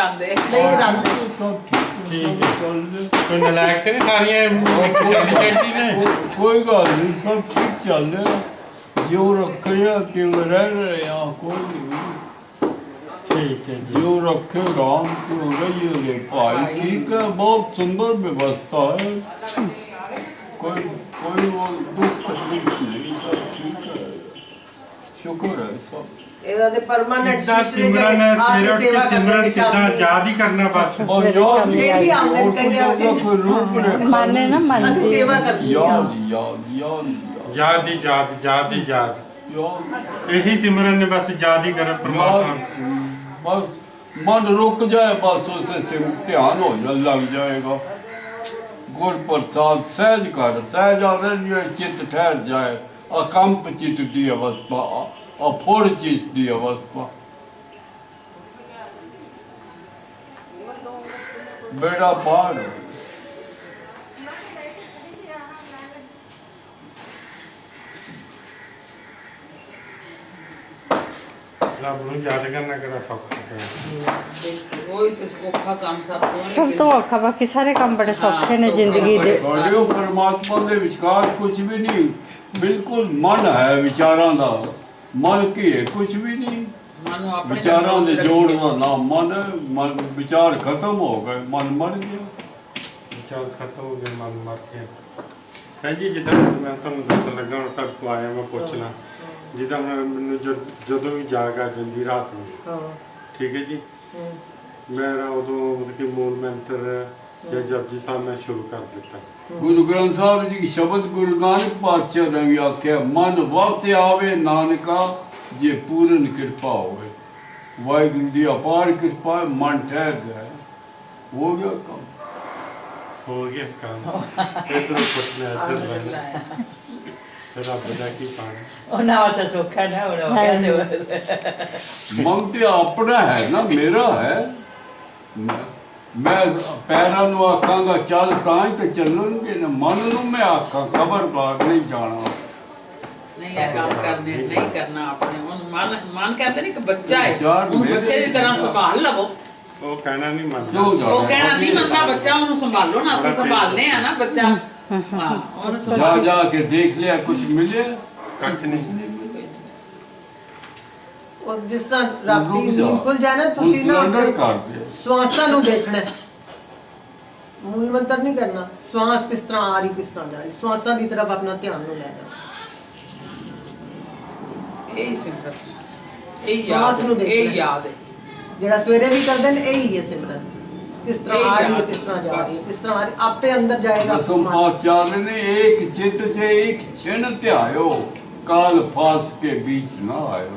ਕਰਾਉਂਦੇ। ਨਹੀਂ ਕਰਾਉਂਦੇ। ਸਭ ਠੀਕ ਹੈ ਠੀਕ ਸਭ ਹੈ। ਚੱਲ ਰਿਹਾ ਕੋਈ ਨਲਾਇਕ ਤੇ ਨਹੀਂ ਸਾਰੀਆਂ ਇੰਟੈਲੀਜੈਂਟ ਨੇ। ਕੋਈ- ਕੋਈ ਗੱਲ ਨਹੀਂ ਸਭ ਠੀਕ ਚੱਲ ਰਿਹਾ। ਜੋ ਰੱਖਿਆ ਤੇ ਉਹ ਰਹਿ ਰਹੇ ਆ ਕੋਈ ਨਹੀਂ ਠੀਕ ਹੈ ਜੀ। ਜੋ ਰੱਖੇ ਰਾਮ ਕਿਉਂ ਰਹੀਏ ਭਾਈ। ਠੀਕ ਹੈ ਬਹੁਤ ਸੁੰਦਰ ਵਿਵਸਥਾ ਹੈ। ਕੋਈ ਕੋਈ ਉਹ ਦੁੱਖ ਤਕਲੀਫ ਨਹੀਂ ਸਭ ਠੀਕ ਹੈ। ਸ਼ੁਕਰ ਹੈ ਸਭ। ਇਹਦਾ ਤੇ ਪਰਮਾਨੈਂਟ ਕਿੱਦਾਂ ਸਿਮਰਨ ਹੈ ਸਵੇਰੇ ਉੱਠ ਕੇ ਸਿਮਰਨ ਕਿੱਦਾਂ ਯਾਦ ਹੀ ਕਰਨਾ ਬਸ। ਯਾਦ ਡੇਲੀ ਮਾਨੇ ਨਾ ਮੰਨਦੇ ਅਸੀਂ ਸੇਵਾ ਕਰਦੇ ਹਾਂ। ਯਾਦ ਯਾਦ ਯਾਦ ਯਾਦ ਹੀ ਯਾਦ ਯਾਦ ਹੀ ਯਾਦ। ਯਾਦ ਇਹੀ ਸਿਮਰਨ ਨੇ ਬਸ ਯਾਦ ਹੀ ਕਰਾਂ ਪਰਮਾਤਮਾ। ਬਸ ਮਨ ਰੁਕ ਜਾਏ ਬਸ ਉਸੇ ਸੇ ਧਿਆਨ ਹੋ ਜਾ ਲੱਗ ਜਾਏਗਾ। ਗੁਰ ਪ੍ਰਸਾਦ ਸਹਿਜ ਕਰ ਸਹਿਜ ਆਦਰ ਜਿਹੜਾ ਚਿੱਤ ਠਹਿਰ ਜਾਏ ਅਕੰਪ ਚਿੱਤ ਦੀ ਅਵਸਥਾ ਕੋਈ ਤੇ ਔਖਾ ਕੰਮ ਸਭ ਤੋਂ ਔਖਾ ਬਾਕੀ ਸਾਰੇ ਕੰਮ ਬੜੇ ਸੌਖੇ ਨੇ ਜ਼ਿੰਦਗੀ ਦੇ ਪਰਮਾਤਮਾ ਦੇ ਵਿਚਕਾਰ ਕੁਝ ਵੀ ਨਹੀਂ ਬਿਲਕੁਲ ਮਨ ਹੈ ਵਿਚਾਰਾਂ ਦਾ ਮਨ ਕੀ ਹੈ? ਕੁਝ ਵੀ ਨਹੀਂ। ਮਨ ਨੂੰ ਆਪਣੇ ਵਿਚਾਰਾਂ ਦੇ ਜੋੜ। ਦਾ ਨਾਮ ਮਨ ਮਨ ਵਿਚਾਰ ਖਤਮ ਹੋ ਗਏ ਮਨ ਮਰ ਗਿਆ। ਵਿਚਾਰ ਖਤਮ ਹੋ ਗਏ ਮਨ ਮਰ ਗਿਆ। ਹੈ ਜੀ ਜਿੱਦਾਂ ਮੈਂ ਤੁਹਾਨੂੰ ਦੱਸਣ ਲੱਗਾ ਹੁਣ ਤੱਕ ਆਇਆ ਮੈਂ ਪੁੱਛਣਾ। ਜਿੱਦਾਂ ਮੈਨੂੰ ਜਦ- ਵੀ ਜਾਗ ਆ ਜਾਂਦੀ ਰਾਤ ਨੂੰ। ਹਾਂ। ਠੀਕ ਹੈ ਜੀ। ਮੇਰਾ ਉਦੋਂ ਮਤਲਬ ਕਿ ਮੂਲ ਮੰਤਰ ਜਾਂ ਜਪਜੀ ਸਾਹਿਬ ਮੈਂ ਸ਼ੁਰੂ ਕਰ ਦਿੱਤਾ। ਗੁਰੂ ਗ੍ਰੰਥ ਸਾਹਿਬ ਜੀ ਦੀ ਸ਼ਬਦ ਗੁਰੂ ਨਾਨਕ ਪਾਤਸ਼ਾਹ ਦਾ ਵੀ ਆਖਿਆ ਮਨ ਵਕਤ ਆਵੇ ਨਾਨਕਾ ਜੇ ਪੂਰਨ ਕਿਰਪਾ ਹੋਵੇ। ਵਾਹਿਗੁਰੂ ਦੀ ਅਪਾਰ ਕਿਰਪਾ ਹੈ, ਮਨ ਠਹਿਰ ਜਾਏ। ਹੋ ਗਿਆ ਕੰਮ। ਹੋ ਗਿਆ ਕੰਮ। ਇਧਰ ਪੁੱਛਣਾ ਇੱਧਰ ਰਹਿਣਾ ਰੱਬ ਦਾ ਕੀ ਪਾਣਾ? ਉਹਨਾਂ ਵਾਸਤੇ ਸੁੱਖਾ ਨਾ ਉਹ ਕਹਿੰਦੇ ਤੇ ਆਪਣਾ ਹੈ ਨਾ ਮੇਰਾ ਹੈ। ਮੈਂ- ਪੈਰਾਂ ਨੂੰ ਆਖਾਂਗਾ ਚੱਲ ਤਾਂ ਹੀ ਤੇ ਚੱਲਣਗੇ ਨਾ ਮਨ ਨੂੰ ਮੈਂ ਆਖਾਂ ਖਬਰਦਾਰ ਨਹੀਂ ਜਾਣਾ। ਨਹੀਂ ਇਹ ਕੰਮ ਕਰਨੇ ਨਹੀਂ ਕਰਨਾ ਆਪਣੇ ਹੁਣ ਮਨ ਮਨ ਕਹਿੰਦੇ ਨੇ ਕਿ ਬੱਚਾ ਹੈ ਉਹਨੂੰ ਬੱਚੇ ਦੀ ਤਰ੍ਹਾਂ। ਸੰਭਾਲ ਲਵੋ। ਉਹ ਕਹਿਣਾ ਨਹੀਂ ਮੰਨਦਾ। ਉਹ ਕਹਿਣਾ ਨਹੀਂ ਮੰਨਦਾ ਬੱਚਾ ਉਹਨੂੰ ਸੰਭਾਲੋ ਨਾ ਅਸੀਂ ਸੰਭਾਲਨੇ ਆ ਨਾ ਬੱਚਾ। ਹਾਂ ਉਹਨੂੰ ਜਾ ਸੰਭਾਲੋ। ਜਾ ਕੇ ਦੇਖ ਲਿਆ ਕੁਝ ਮਿਲਿਆ? ਕੱਖ ਨਹੀਂ। ਔਰ ਜਿਸ ਤਰ੍ਹਾਂ ਰਾਤੀ ਰੁਕ ਜਾ। ਨੀਂਦ ਖੁੱਲ ਜਾਏ ਨਾ ਹੁਣ ਤੁਸੀਂ ਨਾ surrender ਆਪਣੇ ਕਰ ਦੇ ਸਵਾਸਾਂ ਨੂੰ ਦੇਖਣਾ ਹੈ। ਮੂਲ ਮੰਤਰ ਨਹੀਂ ਕਰਨਾ ਸਵਾਸ ਕਿਸ ਤਰ੍ਹਾਂ ਆ ਰਹੀ ਕਿਸ ਤਰ੍ਹਾਂ ਜਾ ਰਹੀ ਸਵਾਸਾਂ ਦੀ ਤਰਫ ਆਪਣਾ ਧਿਆਨ ਨੂੰ ਲੈ ਜਾਓ ਇਹ ਸਿਮਰਤ ਇਹ ਸਵਾਸ ਯਾਦ ਨੂੰ ਹੈ, ਦੇਖਣਾ। ਇਹ ਯਾਦ ਹੈ ਜਿਹੜਾ ਸਵੇਰੇ ਵੀ ਕਰਦੇ ਨੇ ਇਹੀ ਹੈ ਸਿਮਰਨ ਕਿਸ ਤਰ੍ਹਾਂ ਆ ਰਹੀ ਹੈ ਕਿਸ ਤਰ੍ਹਾਂ ਜਾ ਰਹੀ ਹੈ। ਕਿਸ ਤਰ੍ਹਾਂ ਆ ਰਹੀ ਆਪੇ ਅੰਦਰ ਜਾਏਗਾ ਮਨ। ਪਾਤਸ਼ਾਹ ਨੇ ਏਕ ਚਿੱਤ ਜੇ ਇੱਕ ਛਿਣ ਧਿਆਇਓ ਕਾਲ ਫਾਸ ਕੇ ਵਿੱਚ ਨਾ ਆਇਓ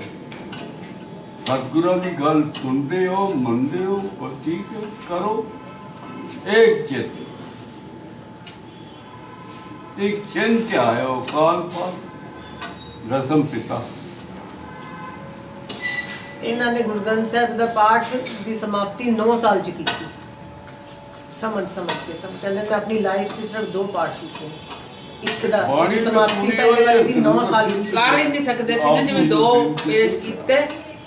ਸਤਿਗੁਰਾਂ ਦੀ ਗੱਲ ਸੁਣਦੇ ਹੋ ਮੰਨਦੇ ਹੋ ਉਹ ਠੀਕ ਕਰੋ ਏਕ ਚਿੱਤ ਇੱਕ ਛਿਣ ਧਿਆਇਓ ਕਾਲ ਫਾਸ ਰਸਮ ਪਿਤਾ। ਇਹਨਾਂ ਨੇ ਗੁਰੂ ਗ੍ਰੰਥ ਸਾਹਿਬ ਦਾ ਪਾਠ ਦੀ ਸਮਾਪਤੀ 9 ਸਾਲ ਚ ਕੀਤੀ। ਸਮਝ ਸਮਝ ਕੇ ਸਭ ਕਹਿੰਦੇ ਮੈਂ ਆਪਣੀ ਲਾਈਫ 'ਚ ਸਿਰਫ ਦੋ ਪਾਠ ਕੀਤੇ। ਇੱਕ ਦਾ ਤਾਂ ਸਮਾਪਤੀ ਪੂਰੀ ਪਹਿਲੇ ਵਾਲੇ ਦੀ ਹੋਈ 9 ਹੈ, ਸਾਲ ਹੀ ਨਹੀਂ ਸਕਦੇ ਸੀ ਨਾ ਜਿਵੇਂ ਦੋ ਪੇਜ ਕੀਤੇ।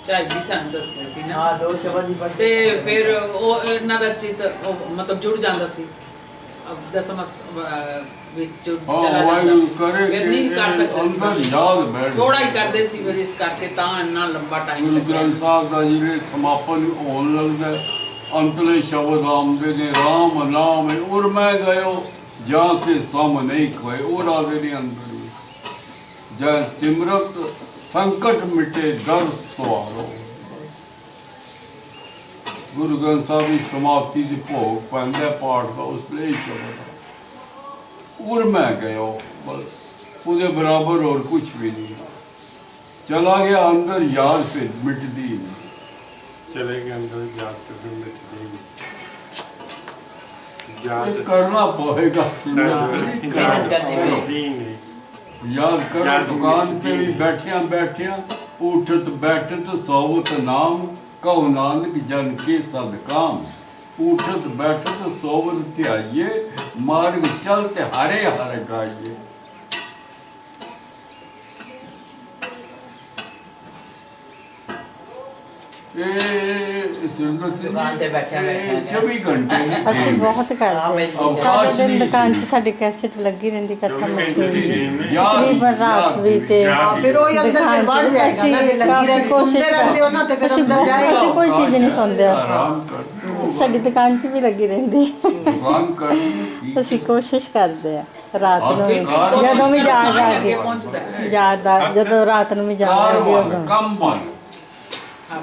ਚਾਹੀਦੀ ਸਾਨੂੰ ਦੱਸਦੇ ਸੀ ਨਾ। ਹਾਂ ਦੋ ਸ਼ਬਦ ਹੀ ਤੇ ਪੜ੍ਹਦੇ ਫਿਰ ਉਹ ਇਹਨਾਂ ਦਾ ਚਿੱਤ ਉਹ ਮਤਲਬ ਜੁੜ ਜਾਂਦਾ ਸੀ। ਅਬ ਦਸਮ ਵਿੱਚ ਜੋ ਚਲਾ ਜਾਂਦਾ ਫਿਰ ਨਹੀਂ ਕਰ ਸਕਦੇ ਅੰਦਰ ਸੀ ਯਾਦ ਬੈਠ ਥੋੜਾ ਹੀ ਕਰਦੇ ਸੀ ਫਿਰ ਇਸ ਕਰਕੇ ਤਾਂ ਇੰਨਾ ਲੰਬਾ ਟਾਈਮ ਗੁਰੂ ਗ੍ਰੰਥ ਸਾਹਿਬ ਦਾ ਜਿਹੜੇ ਸਮਾਪਨ ਹੋਣ ਲੱਗਦਾ ਅੰਤਲੇ ਸ਼ਬਦ ਆਉਂਦੇ ਨੇ ਰਾਮ ਨਾਮ ਉਰ ਮੈਂ ਗਇਓ ਜਾਂ ਕੇ ਸਮ ਨਹੀਂ ਖੋਏ। ਉਹ ਰਾਦੇ ਦੇ ਅੰਦਰ। ਜੈ ਸਿਮਰਤ ਸੰਕਟ ਮਿਟੇ ਦਰ ਸਵਾਰੋ ਗੁਰੂ ਗ੍ਰੰਥ ਸਾਹਿਬ ਦੀ ਸਮਾਪਤੀ ਦੀ ਭੋਗ ਪੈਂਦਾ ਪਾਠ ਦਾ ਉਸ ਲਈ ਸ਼ਬਦ ਉਰ ਮੈਂ ਗਇਓ ਬਸ। ਉਹਦੇ ਬਰਾਬਰ ਹੋਰ ਕੁਝ ਵੀ ਨਹੀਂ। ਚਲਾ ਗਿਆ ਅੰਦਰ ਯਾਦ ਫਿਰ ਮਿਟਦੀ ਨਹੀਂ। ਚਲੇ ਗਏ ਅੰਦਰ ਕੇ ਫਿਰ ਮਿਟ ਜਾਏਗੀ ਇਹ ਯਾਦ ਕਰਨਾ ਪਵੇਗਾ ਸਿਮਰਨ ਮਿਹਨਤ ਕਰਨੀ। ਦੀਨ ਹੈ ਯਾਦ ਕਰੋ ਯਾਦ ਦੁਕਾਨ ਤੇ ਵੀ ਮਿਟਦੀ ਬੈਠਿਆਂ ਬੈਠਿਆਂ ਉਠਤ ਬੈਠਤ ਸੋਵਤ ਨਾਮ ਕਹੋ ਨਾਨਕ ਜਨ ਕੇ ਸਦ ਕਾਮ ਉਠਤ ਬੈਠਤ ਸੋਵਤ ਧਿਆਈਏ ਮਾਰਗ ਚਲ ਤੇ ਹਰੇ ਹਰ ਗਾਈਏ ਇਹ ਸੁਰਿੰਦਰ ਸਿੰਘ ਦੁਕਾਨ ਤੇ ਬੈਠਿਆ ਬੈਠਿਆ ਨੇ। 24 ਘੰਟੇ ਅਸੀਂ ਨਹੀਂ ਬਹੁਤ ਹਾਂ, ਕਰਦੇ ਮੈਂ ਅਵਕਾਸ਼ ਸਾਰਾ ਦਿਨ ਨਹੀਂ। ਦੁਕਾਨ 'ਚ ਸੀ। ਸਾਡੀ ਕੈਸੇਟ ਲੱਗੀ ਰਹਿੰਦੀ ਕਥਾ ਚੌਵੀ ਘੰਟੇ ਮਸ਼ਹੂਰ ਦੀ ਦੀ। ਗੇਮ ਹੈ। ਯਾਦ ਤਕਰੀਬਨ ਰਾਤ ਵੀ ਤੇ ਹਾਂ, ਫਿਰ ਉਹ ਹੀ ਅੰਦਰ ਫਿਰ ਵੜ ਜਾਏਗਾ ਨਾ ਜੇ ਲੱਗੀ ਰਹਿੰਦੀ ਸੁਣਦੇ ਰਹਿੰਦੇ ਹੋ ਨਾ ਤੇ ਫਿਰ ਅਸੀਂ ਅੰਦਰ ਬਹੁਤ- ਜਾਏਗਾ। ਅਸੀਂ ਕੋਈ ਚੀਜ਼ ਨਹੀਂ ਸੁਣਦੇ ਸਾਡੀ ਦੁਕਾਨ 'ਚ ਵੀ ਲੱਗੀ ਰਹਿੰਦੀ। ਅਸੀਂ ਕੋਸ਼ਿਸ਼ ਕਰਦੇ ਆ ਰਾਤ ਨੂੰ ਜਦੋਂ ਵੀ ਯਾਦ ਆ ਗਈ। ਯਾਦ ਆ ਜਦੋਂ ਰਾਤ ਨੂੰ ਵੀ ਯਾਦ ਆ ਗਈ ਉਦੋਂ।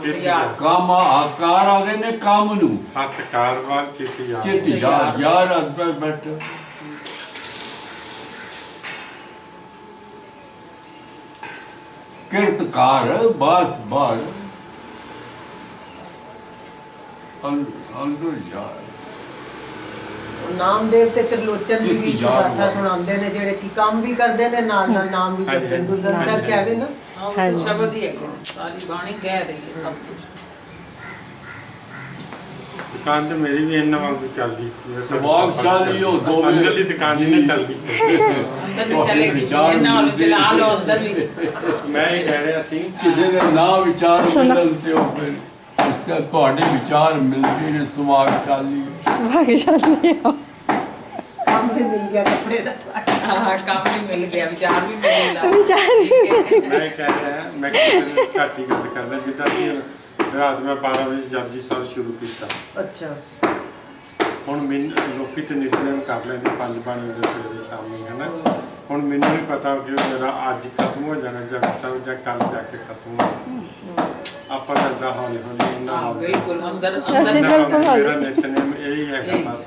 ਯਾਰ। ਕੰਮ ਆਕਾਰ ਆਦੇ ਨੇ ਕੰਮ ਨੂੰ। ਹੱਥ ਕਾਰਵਾਰ ਚਿੱਤ ਯਾਦ ਚਿੱਤ ਯਾਰ ਯਾਰ ਅੰਦਰ ਬੈਠ। ਕਿਰਤਕਾਰ ਬਾਸ ਬਾਰ ਅੰਦਰ ਯਾਰ ਨਾਮਦੇਵ ਤੇ ਤ੍ਰਿਲੋਚਨ ਦੀ ਵੀ ਹੋਆ। ਸੁਣਾਉਂਦੇ ਨੇ ਜਿਹੜੇ ਕਿ ਕੰਮ ਵੀ ਕਰਦੇ ਨੇ ਨਾਲ ਨਾਲ ਨਾਮ ਵੀ ਜਪਦੇ ਨੇ। ਗੁਰੂ ਗ੍ਰੰਥ ਸਾਹਿਬ ਚ ਆਵੇ ਨਾ? ਹਾਂਜੀ। ਤਾਂ ਸ਼ਬਦ ਹੀ ਹੈ ਸਾਰੀ ਬਾਣੀ ਕਹਿ ਰਹੀ ਹੈ ਸਭ ਕੁਝ ਦੁਕਾਨ ਤੇ ਮੇਰੀ ਵੀ ਇਹਨਾਂ ਵਾਂਗੂ ਚੱਲਦੀ ਸੀ। ਪ੍ਰਭਾਵਸ਼ਾਲੀ ਹੋ ਦੋਵੇਂ। ਅੰਦਰਲੀ ਦੁਕਾਨ ਨਹੀਂ ਨਾ ਚੱਲਦੀ। ਅੰਦਰ ਵੀ ਚਲੇਗੀ। ਇਹਨਾਂ ਨੂੰ। ਚਲਾ ਲਓ ਅੰਦਰ ਵੀ। ਮੈਂ ਇਹ ਕਹਿ ਰਿਹਾ ਸੀ। ਕਿਸੇ ਦੇ ਨਾ ਵਿਚਾਰ ਮਿਲਣ ਤੇ ਉਹ ਫਿਰ ਉਸਕਾ ਤੁਹਾਡੇ ਵਿਚਾਰ ਮਿਲਦੇ ਨੇ ਹੋ ਕੰਮ ਵੀ ਮਿਲ ਗਿਆ ਕੱਪੜੇ ਦਾ। ਹਾਂ ਕੰਮ ਵੀ ਮਿਲ ਗਿਆ ਵਿਚਾਰ ਵੀ ਮਿਲ ਗਿਆ ਮੈਂ ਇਹ ਕਹਿ ਰਿਹਾ ਮੈਂ ਨੂੰ ਘੱਟ ਹੀ ਗੱਲ ਕਰਦਾ ਜਿੱਦਾਂ ਕਿ ਰਾਤ ਮੈਂ 12 ਵਜੇ ਜਪਜੀ ਸਾਹਿਬ ਸ਼ੁਰੂ ਕੀਤਾ। ਅੱਛਾ। ਹੁਣ ਮੈਨੂੰ ਲੋਕੀ ਤੇ ਨਿਤਨੇਮ ਕਰ ਲੈਂਦੇ ਪੰਜ ਬਾਣੀ ਦੇ ਸਵੇਰੇ ਸ਼ਾਮੀ ਹਨਾ? ਹੁਣ ਮੈਨੂੰ ਨਹੀਂ ਪਤਾ ਕਿ ਮੇਰਾ ਅੱਜ ਖਤਮ ਹੋ ਜਾਣਾ ਜਪਜੀ ਸਾਹਿਬ ਜਾਂ ਕੱਲ ਜਾ ਕੇ ਖਤਮ ਹੋ ਆਪਾਂ ਏਦਾਂ ਹੌਲੀ ਹੌਲੀ ਹਾਂ ਹੌਲੀ ਬਿਲਕੁਲ ਅੰਦਰ ਅੰਦਰ। ਮੇਰਾ ਨਿਤਨੇਮ ਇਹੀ ਹੈਗਾ ਬਸ।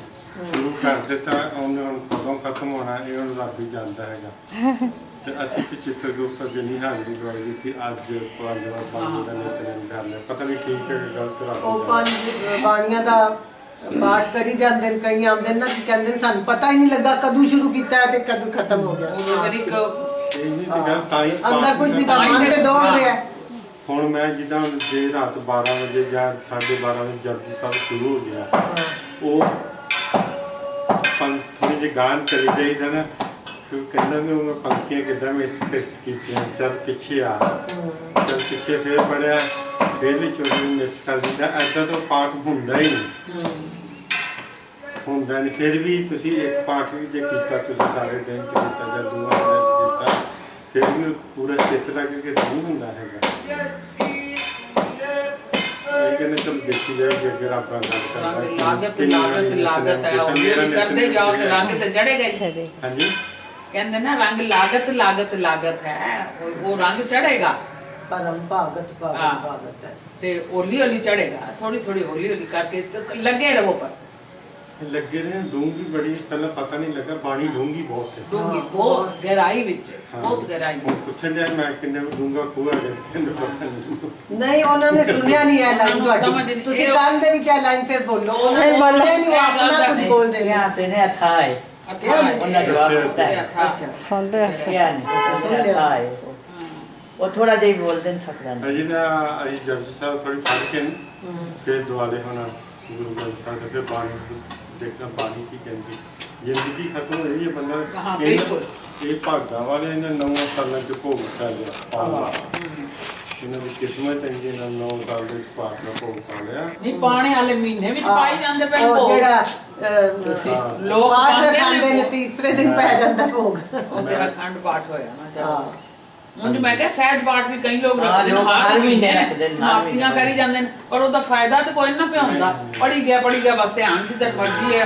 ਸ਼ੁਰੂ ਕਰ ਦਿੱਤਾ ਉਹਨੇ ਹੁਣ ਕਦੋਂ ਖਤਮ ਹੋਣਾ ਇਹ ਹੁਣ ਰੱਬ ਹੀ ਜਾਣਦਾ ਹੈਗਾ। ਤੇ ਅਸੀਂ ਤੇ ਚਿੱਤਰਗੁਪਤ ਅੱਗੇ ਨਹੀਂ ਹਾਜ਼ਰੀ ਲਵਾਈ ਦਿੱਤੀ ਅੱਜ ਪੰਜ ਵਾਰ ਬਾਣੀ ਦਾ ਨਿਤਨੇਮ ਕਰ ਲਿਆ ਪਤਾ ਨਹੀਂ ਠੀਕ ਹੈ ਕਿ ਗਲਤ ਰੱਬ ਉਹ। ਪੰਜ ਬਾਣੀਆਂ ਦਾ ਪਾਠ ਕਰੀ ਜਾਂਦੇ ਨੇ ਕਈ ਆਉਂਦੇ ਨੇ ਨਾ ਕਿ ਕਹਿੰਦੇ ਨੇ ਸਾਨੂੰ ਪਤਾ ਹੀ ਨਹੀਂ ਲੱਗਾ ਕਦੋਂ ਸ਼ੁਰੂ ਕੀਤਾ ਤੇ ਕਦੋਂ ਖਤਮ ਹੋ ਗਿਆ। ਉਹ ਫਿਰ ਇੱਕ ਇਹ ਨਹੀਂ ਤੇ ਗੱਲ ਤਾਂ ਹੀ ਅੰਦਰ ਕੁਝ ਨਹੀਂ ਮਨ ਤੇ ਦੌੜ ਰਿਹਾ ਹੈ। ਹੁਣ ਮੈਂ ਜਿੱਦਾਂ ਜੇ ਰਾਤ 12 ਵਜੇ ਜਾਂ 12:30 ਵਜੇ ਜਪਜੀ ਸਾਹਿਬ ਸ਼ੁਰੂ ਹੋ ਗਿਆ ਉਹ ਪੰਜ ਥੋੜੀ ਚਲੀ ਜਾਈਦਾ ਨਾ, ਫਿਰ ਕਹਿੰਦਾ ਵੀ ਉਹ ਪੰਕਤੀਆਂ ਕਿੱਦਾਂ ਮਿਸ ਕੀਤੀਆਂ, ਚੱਲ ਪਿੱਛੇ ਆ। ਚੱਲ ਪਿੱਛੇ ਫੇਰ ਪੜਿਆ, ਫੇਰ ਵੀ ਚੋਰੀ ਮਿਸ ਕਰ ਦਿੰਦਾ ਐਦਾਂ ਤਾਂ ਪਾਠ ਹੁੰਦਾ ਹੀ ਨਹੀਂ। ਹੁੰਦਾ ਨਹੀਂ। ਫਿਰ ਵੀ ਤੁਸੀਂ ਇੱਕ ਪਾਠ ਵੀ ਜੇ ਕੀਤਾ, ਤੁਸੀਂ ਸਾਰੇ ਦਿਨ ਚ ਕੀਤਾ ਜਾਂ ਦੂਆ ਦਿਨ ਚ ਕੀਤਾ, ਫਿਰ ਵੀ ਪੂਰਾ ਚਿੱਤ ਲੱਗ ਕੇ ਨਹੀਂ ਹੁੰਦਾ ਹੈਗਾ। ਕਹਿੰਦੇ ਚਲ ਦੇਖੀ ਜਾਏਗੀ ਅੱਗੇ ਰੱਬ ਨਾਲ ਗੱਲ ਕਰਦਾ ਰੰਗ ਲਾਗਤ ਲਾਗਤ ਲਾਗਤ ਹੈ ਹੌਲੀ ਹੌਲੀ ਕਰਦੇ ਜਾਓ ਤੇ ਰੰਗ ਤੇ ਚੜੇਗਾ ਹੀ ਛੜੇ ਹਾਂਜੀ। ਕਹਿੰਦੇ ਨਾ ਰੰਗ ਲਾਗਤ ਲਾਗਤ ਲਾਗਤ ਹੈ। ਉਹ- ਉਹ ਰੰਗ ਚੜੇਗਾ ਪਰਮ ਭਾਗਤ ਹਾਂ। ਭਾਗਤ ਭਾਗਤ ਹੈ। ਤੇ ਹੌਲੀ ਹੌਲੀ ਚੜੇਗਾ ਥੋੜੀ ਥੋੜੀ ਹੌਲੀ ਹੌਲੀ ਕਰਕੇ ਤੇ ਲੱਗੇ ਰਹੋ ਪਰ ਲੱਗੇ ਰਹੇ ਡੂੰਗੀ ਬੜੀ ਪਹਿਲਾਂ ਪਤਾ ਨਹੀਂ ਲੱਗਾ ਬਾਣੀ ਡੂੰਗੀ ਬਹੁਤ ਹੈ ਡੂੰਗੀ ਬਹੁਤ ਗਹਿਰਾਈ ਵਿੱਚ ਹਾਂ। ਬਹੁਤ ਗਹਿਰਾਈ ਹੁਣ ਪੁੱਛਣ ਜਾਏ ਮੈਂ ਕਿੰਨੇ ਡੂੰਗਾ ਖੂਹ ਹੈ ਕਹਿੰਦੇ ਪਤਾ ਨਹੀਂ। ਨਹੀਂ ਉਹਨਾਂ ਨੇ ਸੁਣਿਆ ਨਹੀਂ ਇਹ ਲਾਈਨ ਤੁਹਾਡੀ। ਤੁਸੀਂ ਕੰਨ ਦੇ ਵਿੱਚ ਇਹ ਲਾਈਨ ਫਿਰ ਬੋਲੋ। ਉਹਨਾਂ ਨੇ। ਸੁਣਿਆ ਨਹੀਂ ਉਹ ਆਪਣਾ ਕੁਝ ਬੋਲ ਰਹੇ ਕਿਹਾ ਤੇ ਨੇ ਅਥਾਏ ਅਥਾਹ ਉਹਨਾਂ ਜਵਾਬ ਦਿੱਤਾ ਹੈ। ਅੱਛਾ। ਸੁਣਦੇ ਅਸੀਂ। ਕਿਹਾ ਨਹੀਂ ਸੁਣ ਤੇ ਲਿਆ। ਅਥਾਏ ਉਹ ਥੋੜਾ ਜਿਹਾ ਹੀ ਬੋਲਦੇ ਨੇ ਥੱਕ ਜਾਂਦੇ ਅਜੀ ਨਾ ਅਜੀ ਜਪਜੀ ਸਾਹਿਬ ਥੋੜੀ ਫੜ ਕੇ ਫਿਰ ਦੁਆਲੇ ਹੋਣਾ। ਗੁਰੂ ਗ੍ਰੰਥ ਸਾਹਿਬ ਦੇ ਫਿਰ ਬਾਣੀ ਦੇਖਣਾ ਬਾਣੀ ਕੀ ਕਹਿੰਦੀ। ਜ਼ਿੰਦਗੀ ਖਤਮ ਹੋਈ ਹੈ ਬੰਦਾ ਹਾਂ, ਬਿਲਕੁਲ। ਇਹ ਭਾਗਾ ਵਾਲੇ ਨੇ ਨੌ ਸਾਲਾਂ ਚ ਭੋਗ ਪਾ ਲਿਆ। ਪਾਲਾ ਇਹਨਾਂ ਦੀ ਕਿਸਮਤ ਹੈ ਕਿ ਇਹਨਾਂ ਨੌ ਸਾਲ ਦੇ ਵਿੱਚ ਭਾਗ ਦਾ ਭੋਗ ਪਾ ਲਿਆ। ਨਹੀਂ ਪਾਣੇ ਵਾਲੇ ਮਹੀਨੇ ਵਿੱਚ ਪਾਈ ਜਾਂਦੇ ਪਏ ਉਹ ਭੋਗ। ਜਿਹੜਾ ਲੋਕ ਪਾਠ ਪਾਉਂਦੇ ਨੇ ਭੋਗ। ਤੀਸਰੇ ਦਿਨ ਪੈ ਜਾਂਦਾ ਭੋਗ। ਉਹ ਤੇ ਅਖੰਡ ਪਾਠ ਹੋਇਆ ਨਾ ਹਾਂ। ਉਂਝ ਮੈਂ ਕਿਹਾ ਸਹਿਜ ਪਾਠ ਵੀ ਕਈ ਲੋਕ ਰੱਖਦੇ ਨੇ ਹਰ ਮਹੀਨੇ ਰੱਖਦੇ ਨੇ, ਸਮਾਪਤੀਆਂ। ਕਰੀ ਜਾਂਦੇ ਨੇ ਪਰ ਉਹਦਾ ਫਾਇਦਾ ਤਾਂ ਕੋਈ ਨਾ ਪਿਆ ਹੁੰਦਾ। ਪੜੀ ਗਿਆ ਪੜੀ ਗਿਆ ਬਸ ਧਿਆਨ ਤਾਂ ਮਰਜ਼ੀ ਹੈ।